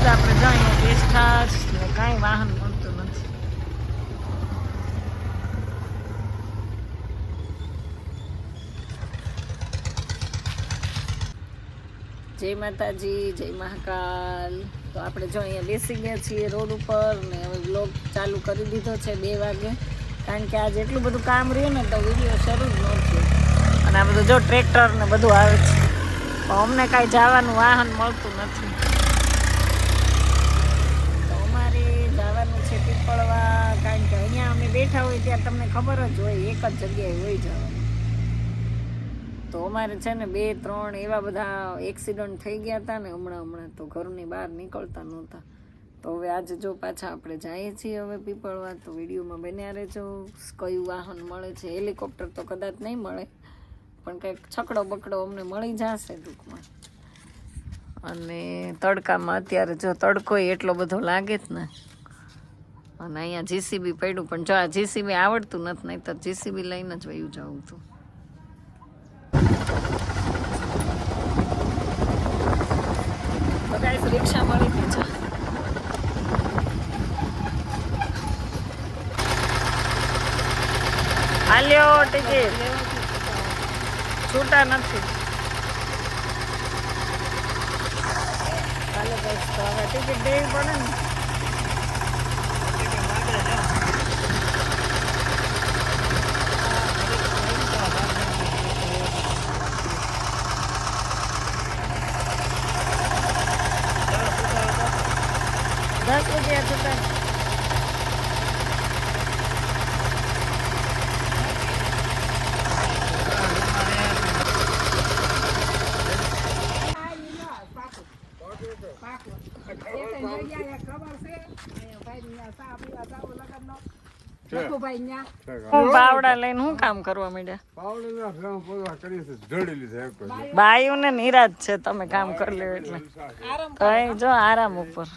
Guys આપણે જો અહીંયા બેઠા જ ને કાંઈ વાહન મળતું નથી. જય માતાજી, જય મહાકાલ. તો આપણે જો અહીંયા બેસી ગયા છીએ રોડ ઉપર ને હવે બ્લોગ ચાલુ કરી દીધો છે બે વાગે. કારણ કે આજે એટલું બધું કામ રહ્યું ને તો વીડિયો શરૂ જ ન થયો. અને આ બધું જો ટ્રેક્ટર ને બધું આવે છે. તો અમને કાંઈ જવાનું વાહન મળતું નથી તો અમારે પીપળવા કારણ કે અહીંયા અમે બેઠા હોય ત્યાં તમને ખબર જ હોય, એક જ જગ્યાએ હોય જવાનું તો અમારે છે ને બે, ત્રણ એવા બધા એક્સિડન્ટ થઈ ગયા હતા ને, હમણાં હમણાં તો ઘરની બહાર નીકળતા નહોતા. તો હવે આજે જો પાછા આપણે જઈએ છીએ હવે પીપળવા, તો વિડીયોમાં બન્યા રહેજો. કયું વાહન મળે છે, હેલિકોપ્ટર તો કદાચ નહીં મળે, પણ કંઈક છકડો બકડો અમને મળી જશે ટૂંકમાં. અને તડકામાં અત્યારે જો તડકો એટલો બધો લાગે જ ને. અને અહીંયા જીસીબી પડ્યું પણ જો આ જીસીબી આવડતું નથી નહીં તો જીસીબી લઈને જ વયું જવું હતું રિક્ષા મળી ગઈ છે. હાલ્યો ટિકિટ. છૂટા નથી. હાલો તો હવે ટિકિટ દેવી પડે ને. છૂટા હું પાવડા લઈને હું કામ કરવા માંડ્યા? બાયુને નિરાશ છે તમે કામ કરી લો એટલે. કઈ જો આરામ ઉપર.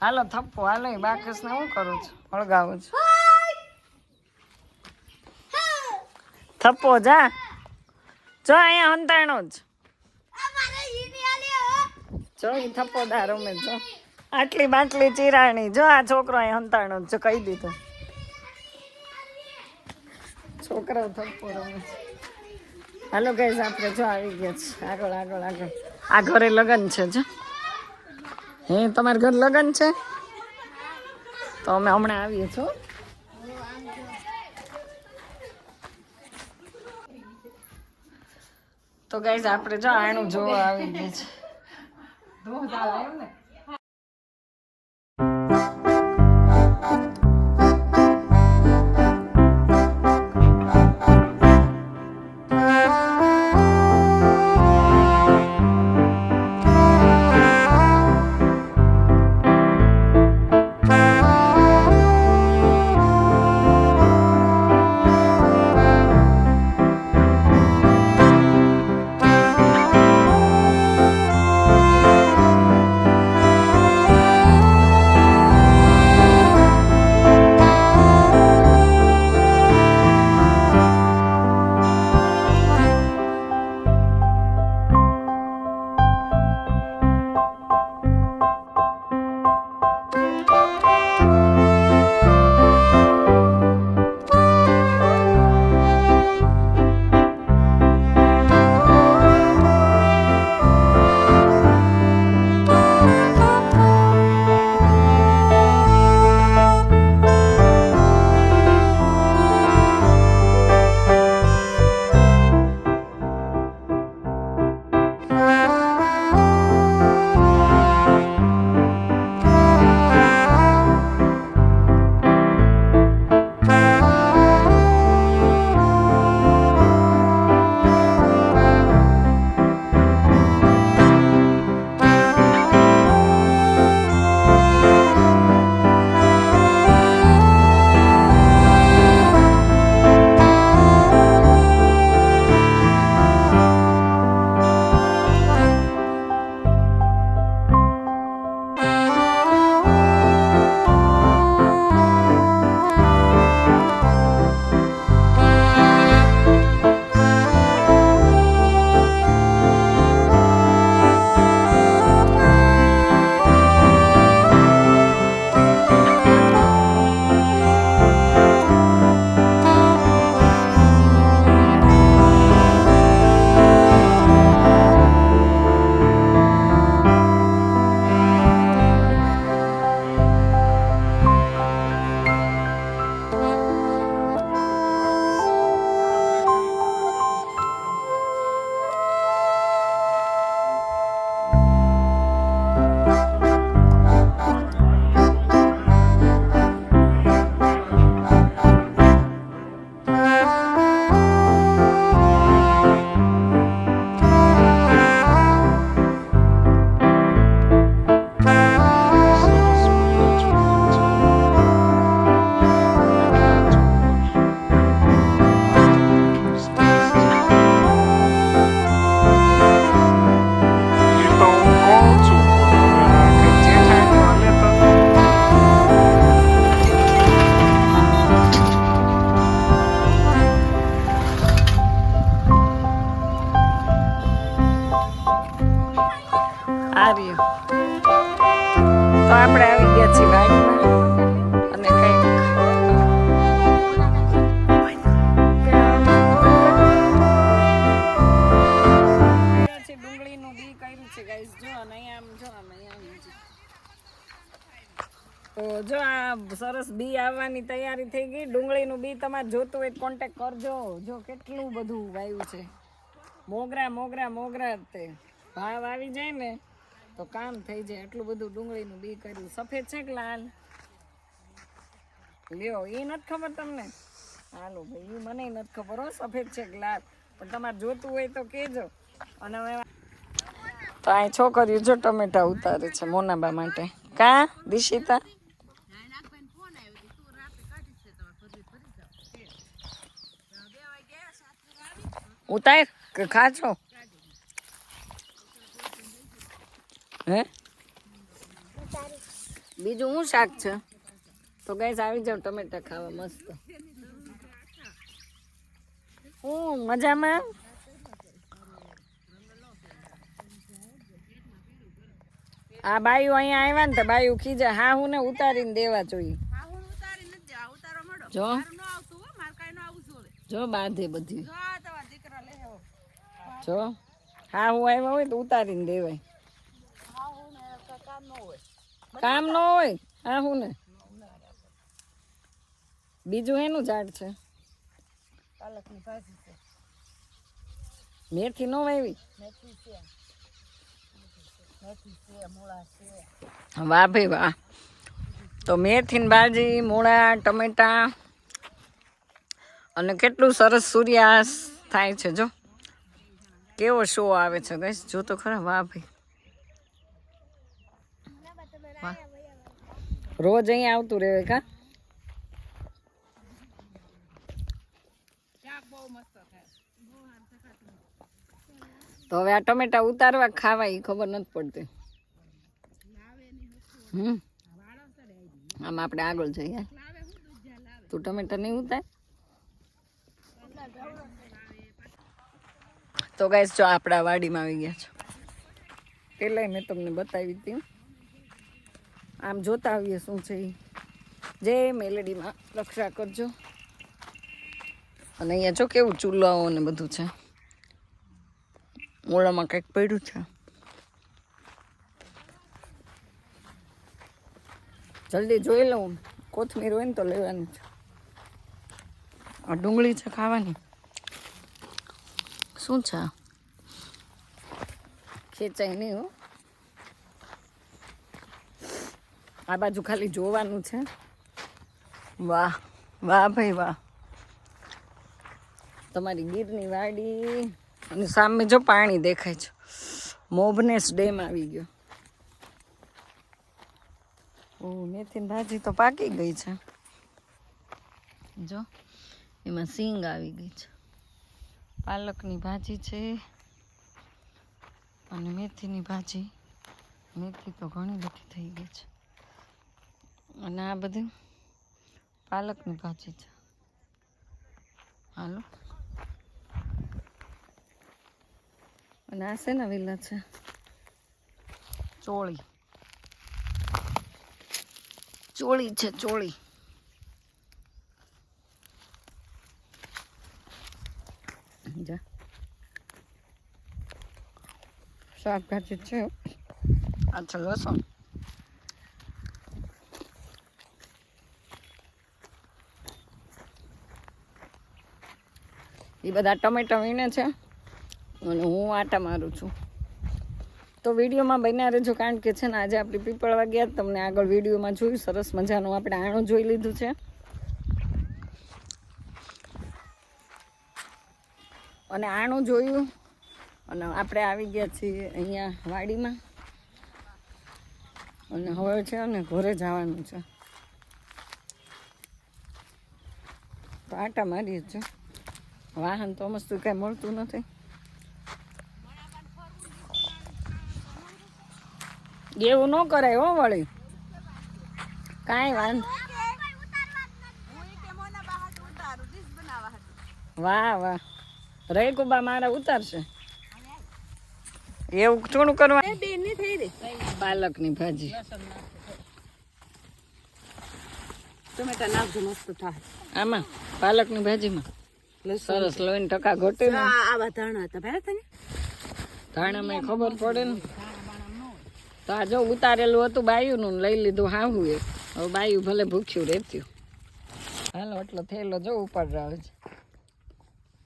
હાલો, થપ્પો. હાલો બાકસ ને હું કરું છું? વળગાવું છું. થપ્પો, જા. જો, અહીંયા અંતરણો જ. જો થપ્પો દા રમે જો. આટલી બાટલી ચિરાણી. જો, આ છોકરો અહીંયા હંતાણો જ કહી દીધું. છોકરો થપ્પો રમે હાલો ગાઈઝ આપણે જો આવી ગયા છે આગળ આગળ આગળ. આ ઘરે લગ્ન છે, જો. હે, તમારે ઘર લગ્ન છે? તો અમે હમણાં આવીએ છો. તો ગાઈઝ આપણે જો આણું જોવા આવી ગઈ છે. આ જો આ સરસ બી આવવાની તૈયારી થઈ ગઈ. ડુંગળીનું બી તમારે જોતું હોય કોન્ટેક કરજો. જો કેટલું બધું વાયું છે. મોગરા મોગરા મોગરા તે ભાવ આવી જાય ને, તો કામ થઈ જાય. એટલું બધું ડુંગળીનું બી કર્યું. સફેદ છે કે લાલ? લ્યો એ નથી ખબર તમને? હાલો ભાઈ એ મને નથી ખબર હો, સફેદ છે કે લાલ? પણ તમારે જોતું હોય તો કહેજો. અને હવે તો અહીં છોકરીઓ જો ટમેટા ઉતારે છે મોનાબા માટે. કા? દિશિતા? ઉતાર કે ખાજો હે? બીજું શું શાક છે? તો ગેસ આવી જાવ ટમેટા ખાવા મસ્ત. હું મજામાં? આ બાયું અહીંયા આવ્યા ને તો બાયું ખીજા હા હું ને ઉતારીને દેવા જોઈએ જો. જો બાંધે બધી. જો હા, હું આવ્યા હોય તો ઉતારીને દેવાય. કામ ન હોય? હા, હું ને. બીજું એનું ઝાડ છે. મેથી નો વાવી વાહ ભાઈ વાહ. તો મેથી ની ભાજી મૂળા, ટમેટા અને કેટલું સરસ સૂર્યાસ્ત થાય છે, જો. કેવો શો આવે છે? ગઈશ જો તો ખરા, વાહ ભાઈ. રોજ અહીંયા આવતું રહે કા? તો હવે આ ટમેટા ઉતારવા ખાવા એ ખબર નથી પડતી. આમ આપણે આગળ જઈએ. તું ટમેટા નહીં ઉતાર? તો ગાઈસ જો આપણા વાડીમાં આવી ગયા છો. પેલાય મેં તમને બતાવી હતી આમ જોતા આવીએ શું છે. જય મેલેડીમાં રક્ષા કરજો. અને અહીંયા જો કેવું ચૂલાઓ ને બધું છે. મોડામાં કંઈક પડ્યું છે. જલ્દી જોઈ લઉં. કોથમીર હોય ને તો લેવાની છે. આ ડુંગળી છે ખાવાની. શું છે? ખેંચાય નહીં હો. આ બાજુ ખાલી જોવાનું છે. વાહ વાહ ભાઈ વાહ. તમારી ગીરની વાડી અને સામે જો પાણી દેખાય છે. મોભનેસ ડેમ આવી ગયો. ઓ મેથી ભાજી તો પાકી ગઈ છે. જો એમાં સિંગ આવી ગઈ છે. પાલકની ભાજી છે અને મેથીની ભાજી. મેથી તો ઘણી બધી થઈ ગઈ છે. અને આ બધી પાલકની ભાજી છે. હાલો. અને આ શેના વેલા છે? ચોળી. ચોળી છે, ચોળી જા શાકભાજી છે. આ છે લસણ. એ બધા ટમેટા વીણે છે અને હું આટા મારું છું. તો વિડીયોમાં બન્યા રહેજો કારણ કે છે ને આજે આપણે પીપળવા ગયા તમને આગળ વિડીયોમાં જોયું સરસ મજાનું આપણે આણું જોઈ લીધું છે. અને આણું જોયું અને આપણે આવી ગયા છીએ અહીંયા વાડીમાં. અને હવે છે ને ઘરે જવાનું છે. તો આટા મારીએ છે વાહન તો મસ્ત કાંઈ મળતું નથી. એવું ન કરાય હો વળી. કાંઈ વાંધો વાહ વાહ. રહી કુબા મારા ઉતારશે. એવું થોડું કરવા. પાલકની ભાજી. ટમેટા નાખજો મસ્ત થાય. આમાં પાલકની ભાજીમાં. સરસ લઈને ટકા ઘટે આવા ધાણા હતા ભેરા તને? ધાણામાં ખબર પડે ને. તો આ જો ઉતારેલું હતું બાયુનું ને લઈ લીધું હાવું એ હવે બાયું ભલે ભૂખ્યું રહેતું હાલો એટલો થયેલો જો ઉપાડ આવે છે.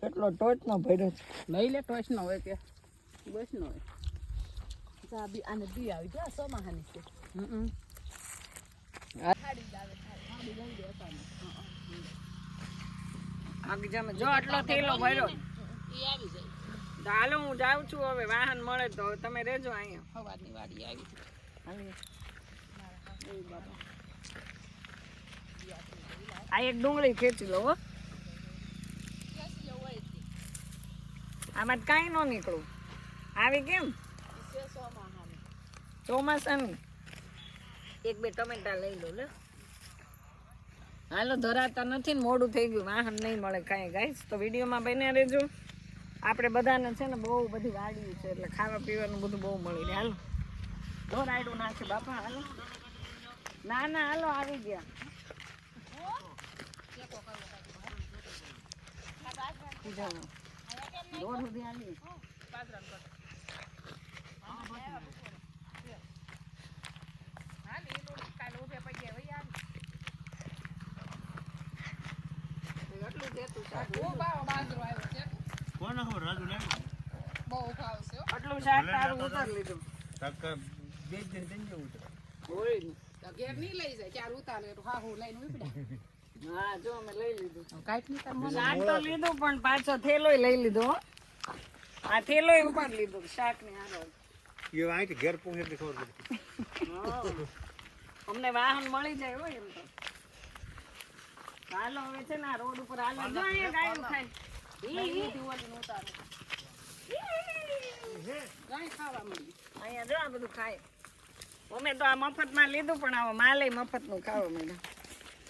કેટલો ટોચનો ભર્યો છે. લઈ લે ટોચ નો હોય કે. બસ નો હોય. જા બી આને બી આવી જા સોમાહાની છે હમ. જો આટલો થેલો ભર્યો. આવી જાય. હાલો હું જાઉં છું હવે. વાહન મળે તો. હવે તમે રહેજો અહીંયા. સવારની વાડી આવી. આ એક ડુંગળી ખેંચી લો હો. આમાં કાંઈ ન નીકળું. આવી કેમ? ચોમાસાની એક બે ટમેટા લઈ લો, લે. હાલો, ધરાતા નથી ને મોડું થઈ ગયું. વાહન નહીં મળે કાંઈ. ગાઈસ, તો વિડીયોમાં બન્યા રહેજો. આપણે બધાને છે ને બહુ બધી વાડી છે, એટલે ખાવા પીવાનું બધું બહુ મળી રહે. હાલો. ધોરાયડું નાખે, બાપા, હાલો. ના ના, હાલો, આવી ગયા. દોડ સુધી. એટલું દેતું શાક. આટલું શાક તારું ઉતારી લીધું. હોય ને. ઘેર નહીં લઈ જાય ચાર ઉતારે હા હું લઈને ઉપડ્યા હા જો અમે લઈ લીધું. કાંઈક નહીં તાર મને શાક તો લીધું પણ પાછો થેલોય લઈ લીધો હો. આ થેલોય ઉપાડી લીધો શાક ને હારો ઘેર પહોંચે એટલે ખબર પડે. અમને વાહન મળી જાય હોય એમ તો. હાલો હવે છે ને રોડ ઉપર હાલો. જો અહીંયા ગાયું ખાઈ ઈ, ઈ. કાંઈ ખાવા મળી અહીંયા જો આ બધું ખાય. અમે તો આ મફતમાં લીધું પણ આવો માલે મફતનું ખાવા માંડ્યા.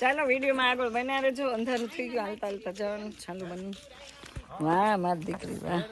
ચાલો વિડીયોમાં આગળ બન્યા રહેજો અંધારું થઈ ગયું હાલતા હાલતા જવાનું ચાલુ બન્યું વાહ મારી દીકરી વાહ.